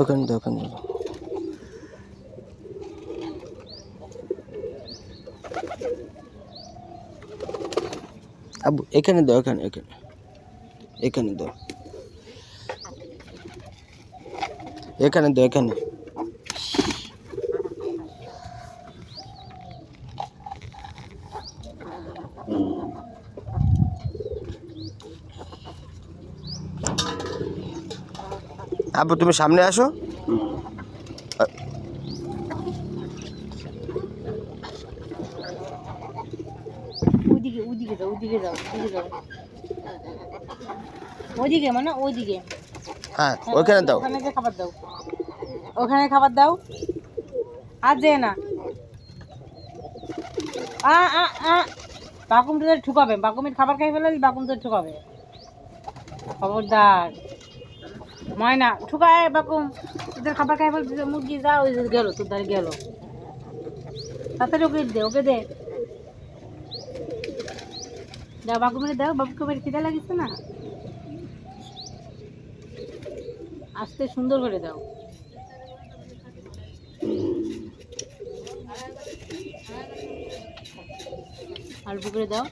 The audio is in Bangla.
ওখানে দাও ওখানে দাও আবু এখানে দাও এখানে এখানে। এখানে দাও। এখানে দাও এখানে। আবু তুমি সামনে আসো। যাও যাও যাও। মানে হ্যাঁ দাও। ওখানে যে খাবার দাও। ওখানে খাবার দাও। আর যে না। আ আ আ। বাকুম তোদের ঠুকাবে। বাকুমের খাবার খাই ফেলে বাকুম তোদের ঠুকাবে। খবরদার। ময়না, ঠুকায় বাকুম তোদের খাবার খাই ফেলে মুরগি যা, ওই যে গেল তোর ধারে গেল। তাড়াতাড়ি ওকে দে ওকে দে। দাও বাকুমের দাও বাকুমের খিদে লাগিছে না? আস্তে সুন্দর করে দাও। অল্প করে দাও।